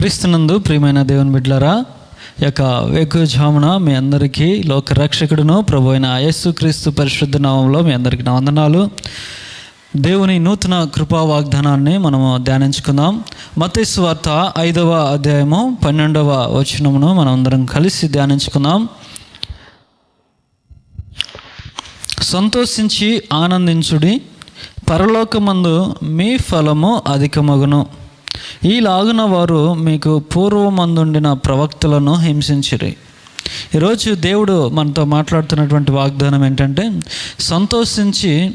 క్రీస్తునందు ప్రియమైన దేవుని బిడ్డలారా యొక్క వేకుజామున మీ అందరికీ లోక రక్షకుడును ప్రభు అయిన యేసు క్రీస్తు పరిశుద్ధ నామంలో మీ అందరికీ నా వందనాలు. దేవుని నూతన కృపా వాగ్దానాన్ని మనము ధ్యానించుకుందాం. మతేసు వార్త ఐదవ అధ్యాయము పన్నెండవ వచనమును మనం అందరం కలిసి ధ్యానించుకుందాం. సంతోషించి ఆనందించుడి పరలోకమందు మీ ఫలము అధికమగును. ఈలాగున వారు మీకు పూర్వమందుండిన ప్రవక్తలను హింసించిరి. ఈరోజు దేవుడు మనతో మాట్లాడుతున్నటువంటి వాగ్దానం ఏంటంటే సంతోషించి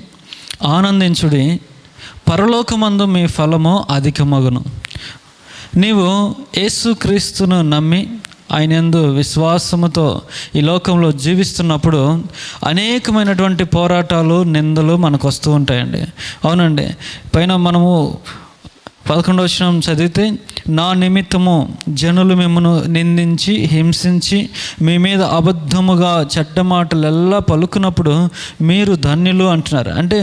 ఆనందించుడి పరలోకమందు మీ ఫలము అధికమగును. నీవు యేసుక్రీస్తును నమ్మి ఆయన ఎందు విశ్వాసముతో ఈ లోకంలో జీవిస్తున్నప్పుడు అనేకమైనటువంటి పోరాటాలు నిందలు మనకు వస్తూ ఉంటాయండి. అవునండి. పైన మనము పదకొండవ వచనం చదివితే నా నిమిత్తము జనులు మిమ్మను నిందించి హింసించి మీ మీద అబద్ధముగా చెడ్డ మాటలెల్లా పలుకున్నప్పుడు మీరు ధన్యులు అంటున్నారు. అంటే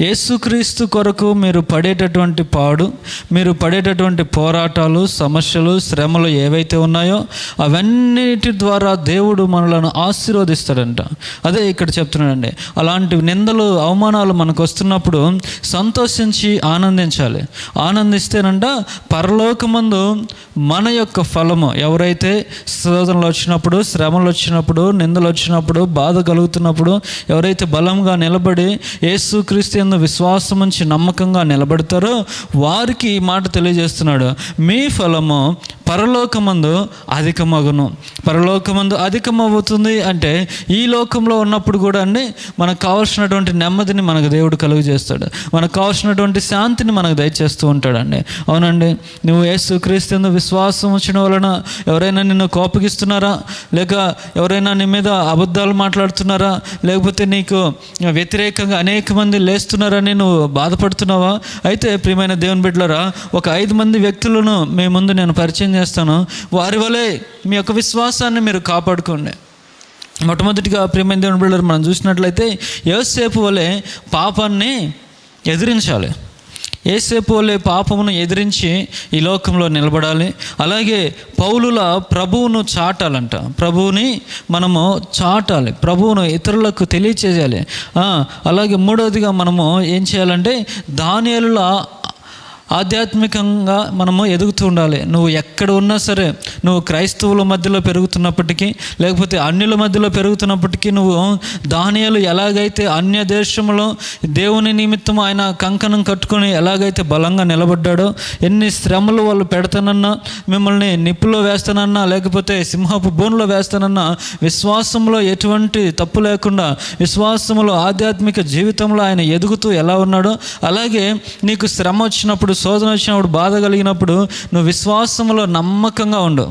యేసుక్రీస్తు కొరకు మీరు పడేటటువంటి పాడు మీరు పడేటటువంటి పోరాటాలు సమస్యలు శ్రమలు ఏవైతే ఉన్నాయో అవన్నిటి ద్వారా దేవుడు మనలను ఆశీర్వదిస్తాడంట. అదే ఇక్కడ చెప్తున్నాడండి. అలాంటి నిందలు అవమానాలు మనకు వస్తున్నప్పుడు సంతోషించి ఆనందించాలి. ఆనందిస్తేనంట పరలోకమందు మన యొక్క ఫలము ఎవరైతే శోధనలు వచ్చినప్పుడు శ్రమలు వచ్చినప్పుడు నిందలు వచ్చినప్పుడు బాధ కలుగుతున్నప్పుడు ఎవరైతే బలంగా నిలబడి యేసుక్రీస్తు యందు విశ్వాసం ఉంచి నమ్మకంగా నిలబడతారో వారికి ఈ మాట తెలియజేస్తున్నాడు. మీ ఫలము పరలోకమందు అధికమగును. పరలోకమందు అధికమవుతుంది అంటే ఈ లోకంలో ఉన్నప్పుడు కూడా అండి మనకు కావాల్సినటువంటి నెమ్మదిని మనకు దేవుడు కలుగు చేస్తాడు మనకు కావాల్సినటువంటి శాంతిని మనకు దయచేస్తూ ఉంటాడండి. అవునండి నువ్వు యేసు క్రీస్తు విశ్వాసం వచ్చిన వలన ఎవరైనా నిన్ను కోపగిస్తున్నారా? లేక ఎవరైనా నీ మీద అబద్ధాలు మాట్లాడుతున్నారా? లేకపోతే నీకు వ్యతిరేకంగా అనేక మంది లేస్తున్నారని నువ్వు బాధపడుతున్నావా? అయితే ప్రియమైన దేవుని బిడ్డలరా ఒక ఐదు మంది వ్యక్తులను మీ ముందు నేను పరిచయం చేస్తాను? వారి వలె మీ యొక్క విశ్వాసాన్ని మీరు కాపాడుకోండి. మొట్టమొదటిగా ప్రియమైన దేవుని బిడ్డలు మనం చూసినట్లయితే ఏసేపు వలె పాపాన్ని ఎదిరించాలి. ఏసేపు వలె పాపమును ఎదిరించి ఈ లోకంలో నిలబడాలి. అలాగే పౌలుల ప్రభువును చాటాలంట. ప్రభువుని మనము చాటాలి. ప్రభువును ఇతరులకు తెలియచేయాలి. అలాగే మూడవదిగా మనము ఏం చేయాలంటే దానియలుల ఆధ్యాత్మికంగా మనము ఎదుగుతూ ఉండాలి. నువ్వు ఎక్కడ ఉన్నా సరే నువ్వు క్రైస్తవుల మధ్యలో పెరుగుతున్నప్పటికీ లేకపోతే అన్యుల మధ్యలో పెరుగుతున్నప్పటికీ నువ్వు దానియాలు ఎలాగైతే అన్య దేశంలో దేవుని నిమిత్తం ఆయన కంకణం కట్టుకొని ఎలాగైతే బలంగా నిలబడ్డాడో ఎన్ని శ్రమలు వాళ్ళు పెడతానన్నా మిమ్మల్ని నిప్పులో వేస్తానన్నా లేకపోతే సింహపు బోన్లో వేస్తానన్నా విశ్వాసంలో ఎటువంటి తప్పు లేకుండా విశ్వాసంలో ఆధ్యాత్మిక జీవితంలో ఆయన ఎదుగుతూ ఎలా ఉన్నాడో అలాగే నీకు శ్రమ వచ్చినప్పుడు శోధన వచ్చినప్పుడు బాధ కలిగినప్పుడు నువ్వు విశ్వాసంలో నమ్మకంగా ఉండు.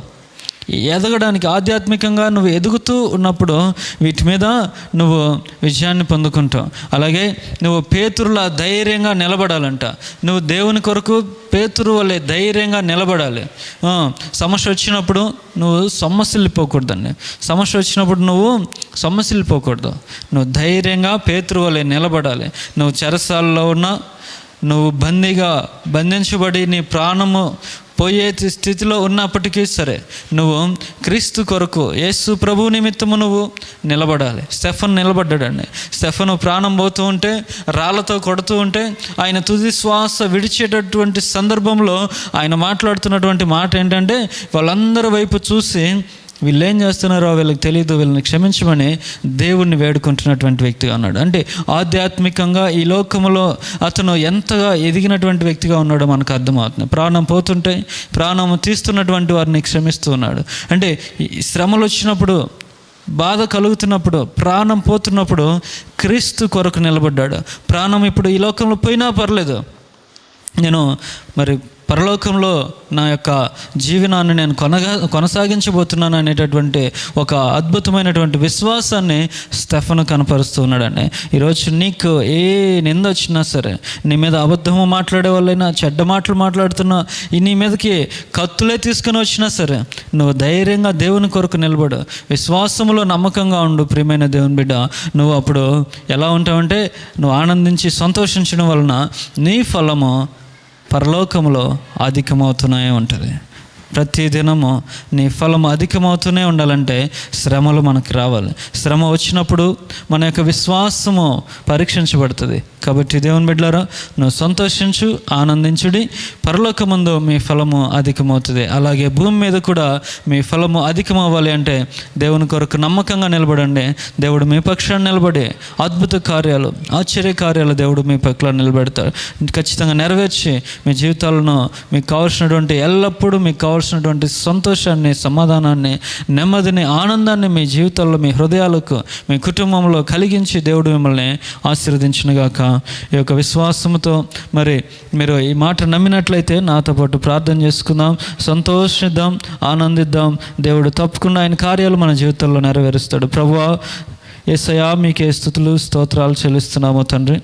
ఎదగడానికి ఆధ్యాత్మికంగా నువ్వు ఎదుగుతూ ఉన్నప్పుడు వీటి మీద నువ్వు విజయాన్ని పొందుకుంటావు. అలాగే నువ్వు పేతురులా ధైర్యంగా నిలబడాలంట. నువ్వు దేవుని కొరకు పేతురు వల్లే ధైర్యంగా నిలబడాలి. సమస్య వచ్చినప్పుడు నువ్వు సొమ్మసిల్లిపోకూడదండి సమస్య వచ్చినప్పుడు నువ్వు సొమ్మసిల్లిపోకూడదు నువ్వు ధైర్యంగా పేతురు వల్లే నిలబడాలి. నువ్వు చెరసాలలో ఉన్నా నువ్వు బందీగా బంధించబడి నీ ప్రాణము పోయే స్థితిలో ఉన్నప్పటికీ సరే నువ్వు క్రీస్తు కొరకు యేసు ప్రభు నిమిత్తము నువ్వు నిలబడాలి. స్టెఫన్ నిలబడ్డాడండి. స్టెఫను ప్రాణం పోతూ ఉంటే రాళ్ళతో కొడుతూ ఉంటే ఆయన తుది శ్వాస విడిచేటటువంటి సందర్భంలో ఆయన మాట్లాడుతున్నటువంటి మాట ఏంటంటే వాళ్ళందరి వైపు చూసి వీళ్ళు ఏం చేస్తున్నారో వీళ్ళకి తెలియదు వీళ్ళని క్షమించమని దేవుణ్ణి వేడుకుంటున్నటువంటి వ్యక్తిగా ఉన్నాడు. అంటే ఆధ్యాత్మికంగా ఈ లోకంలో అతను ఎంతగా ఎదిగినటువంటి వ్యక్తిగా ఉన్నాడో మనకు అర్థమవుతుంది. ప్రాణం పోతుంటే ప్రాణం తీస్తున్నటువంటి వారిని క్షమిస్తూ ఉన్నాడు. అంటే శ్రమలు వచ్చినప్పుడు బాధ కలుగుతున్నప్పుడు ప్రాణం పోతున్నప్పుడు క్రీస్తు కొరకు నిలబడ్డాడు. ప్రాణం ఇప్పుడు ఈ లోకంలో పోయినా పర్లేదు. నేను మరి పరలోకంలో నా యొక్క జీవనాన్ని నేను కొనగా కొనసాగించబోతున్నాను అనేటటువంటి ఒక అద్భుతమైనటువంటి విశ్వాసాన్ని స్టెఫను కనపరుస్తూ ఉన్నాడండి. ఈరోజు నీకు ఏ నింద వచ్చినా సరే నీ మీద అబద్ధము మాట్లాడే వాళ్ళైనా చెడ్డ మాటలు మాట్లాడుతున్నా నీ మీదకి కత్తులే తీసుకుని వచ్చినా సరే నువ్వు ధైర్యంగా దేవుని కొరకు నిలబడు. విశ్వాసములో నమ్మకంగా ఉండు ప్రియమైన దేవుని బిడ్డ. నువ్వు అప్పుడు ఎలా ఉంటావంటే నువ్వు ఆనందించి సంతోషించడం వలన నీ ఫలము పరలోకములో అధికమవుతూనే ఉంటుంది. ప్రతి దినము నీ ఫలం అధికమవుతూనే ఉండాలంటే శ్రమలు మనకి రావాలి. శ్రమ వచ్చినప్పుడు మన యొక్క విశ్వాసము పరీక్షించబడుతుంది. కాబట్టి దేవుని బిడ్డారా నువ్వు సంతోషించు ఆనందించుడి. పరలోకమందు మీ ఫలము అధికమవుతుంది. అలాగే భూమి మీద కూడా మీ ఫలము అధికమవ్వాలి అంటే దేవుని కొరకు నమ్మకంగా నిలబడండి. దేవుడు మీ పక్షాన్ని నిలబడి అద్భుత కార్యాలు ఆశ్చర్య కార్యాలు దేవుడు మీ పక్కన నిలబెడతాడు. ఖచ్చితంగా నెరవేర్చి మీ జీవితాలను మీకు కావాల్సినటువంటి ఎల్లప్పుడూ మీకు కావాల్సినటువంటి సంతోషాన్ని సమాధానాన్ని నెమ్మదిని ఆనందాన్ని మీ జీవితాల్లో మీ హృదయాలకు మీ కుటుంబంలో కలిగించి దేవుడు మిమ్మల్ని ఆశీర్వదించినగాక. ఈ యొక్క విశ్వాసంతో మరి మీరు ఈ మాట నమ్మినట్లయితే నాతో పాటు ప్రార్థన చేసుకుందాం. సంతోషిద్దాం ఆనందిద్దాం. దేవుడు తప్పకుండా ఆయన కార్యాలు మన జీవితంలో నెరవేరుస్తాడు. ప్రభు ఏసయా మీకే స్థుతులు స్తోత్రాలు చెల్లిస్తున్నాము తండ్రి.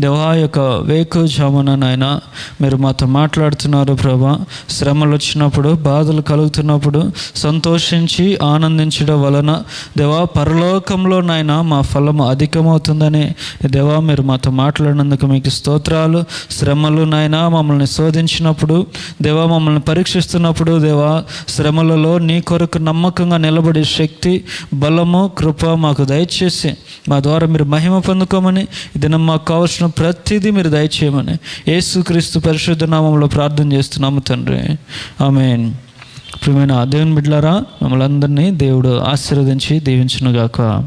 దేవా యొక్క వేకు జామున నాయన మీరు మాతో మాట్లాడుతున్నారు ప్రభా. శ్రమలు వచ్చినప్పుడు బాధలు కలుగుతున్నప్పుడు సంతోషించి ఆనందించడం వలన దేవా పరలోకంలో నాయన మా ఫలము అధికమవుతుందని దేవా మీరు మాతో మాట్లాడినందుకు మీకు స్తోత్రాలు శ్రమలు నాయన మమ్మల్ని శోధించినప్పుడు దేవా మమ్మల్ని పరీక్షిస్తున్నప్పుడు దేవా శ్రమలలో నీ కొరకు నమ్మకంగా నిలబడే శక్తి బలము కృప మాకు దయచేసి మా ద్వారా మీరు మహిమ పొందుకోమని ఇది మాకు కావాల్సిన ప్రతిదీ మీరు దయచేయమని యేసుక్రీస్తు పరిశుద్ధ నామంలో ప్రార్థన చేస్తున్నాము తండ్రి. ఆమెన్. ప్రియమైన దేవుని బిడ్డలారా మమ్మల్ని అందరినీ దేవుడు ఆశీర్వదించి దీవించునుగాక.